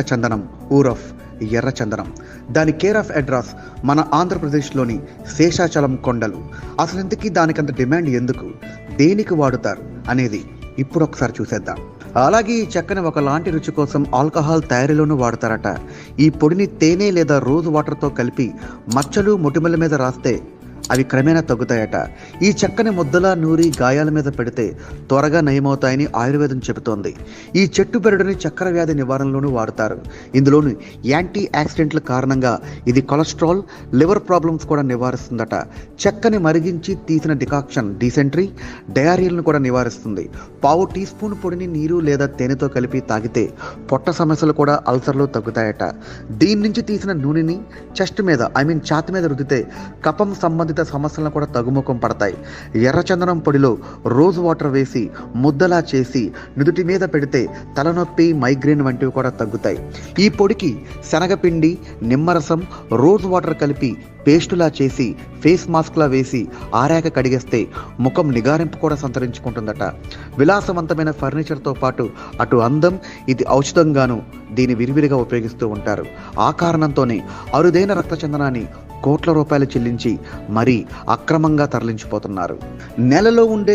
చందనం ఊరఫ్ ఎర్ర చందనం. దాని కేర్ ఆఫ్ అడ్రస్ మన ఆంధ్రప్రదేశ్లోని శేషాచలం కొండలు. అసలు ఇంతకీ దానికంత డిమాండ్ ఎందుకు? దేనికి వాడుతారు? అనేది ఇప్పుడు ఒకసారి చూసేద్దాం. అలాగే ఈ చెక్కని ఒకలాంటి రుచి కోసం ఆల్కహాల్ తయారీలోనూ వాడతారట. ఈ పొడిని తేనె లేదా రోజ్ వాటర్తో కలిపి మచ్చలు మొటిమల మీద రాస్తే అవి క్రమేణా తగ్గుతాయట. ఈ చెక్కని ముద్దలా నూరి గాయాల మీద పెడితే త్వరగా నయమవుతాయని ఆయుర్వేదం చెబుతోంది. ఈ చెట్టు పెరడుని చక్కెర వ్యాధి నివారణలోనూ వాడతారు. ఇందులోని యాంటీ యాక్సిడెంట్ల కారణంగా ఇది కొలెస్ట్రాల్ లివర్ ప్రాబ్లమ్స్ కూడా నివారిస్తుందట. చెక్కని మరిగించి తీసిన డికాక్షన్ డీసెంట్రీ డయారియాలను కూడా నివారిస్తుంది. పావు టీ స్పూన్ పొడిని నీరు లేదా తేనెతో కలిపి తాగితే పొట్ట సమస్యలు కూడా అల్సర్లు తగ్గుతాయట. దీని నుంచి తీసిన నూనెని చెస్ట్ మీద ఐ మీన్ ఛాతి మీద రుద్దితే కఫం సంబంధిత సమస్యలను కూడా తగ్గుముఖం పడతాయి. ఎర్రచందనం పొడిలో రోజ్ వాటర్ వేసి ముద్దలా చేసి నుదుటి మీద పెడితే తలనొప్పి మైగ్రేన్ వంటివి కూడా తగ్గుతాయి. ఈ పొడికి శనగపిండి నిమ్మరసం రోజ్ వాటర్ కలిపి పేస్టులా చేసి ఫేస్ మాస్క్లా వేసి ఆరాక కడిగేస్తే ముఖం నిగారింపు కూడా సంతరించుకుంటుందట. విలాసవంతమైన ఫర్నిచర్తో పాటు అటు అందం ఇది ఔషధంగాను దీని విరివిరిగా ఉపయోగిస్తూ ఉంటారు. ఆ కారణంతోనే అరుదైన రక్తచందనాన్ని కోట్ల రూపాయలు చెల్లించి మరీ అక్రమంగా తరలించిపోతున్నారు. నెలలో ఉండే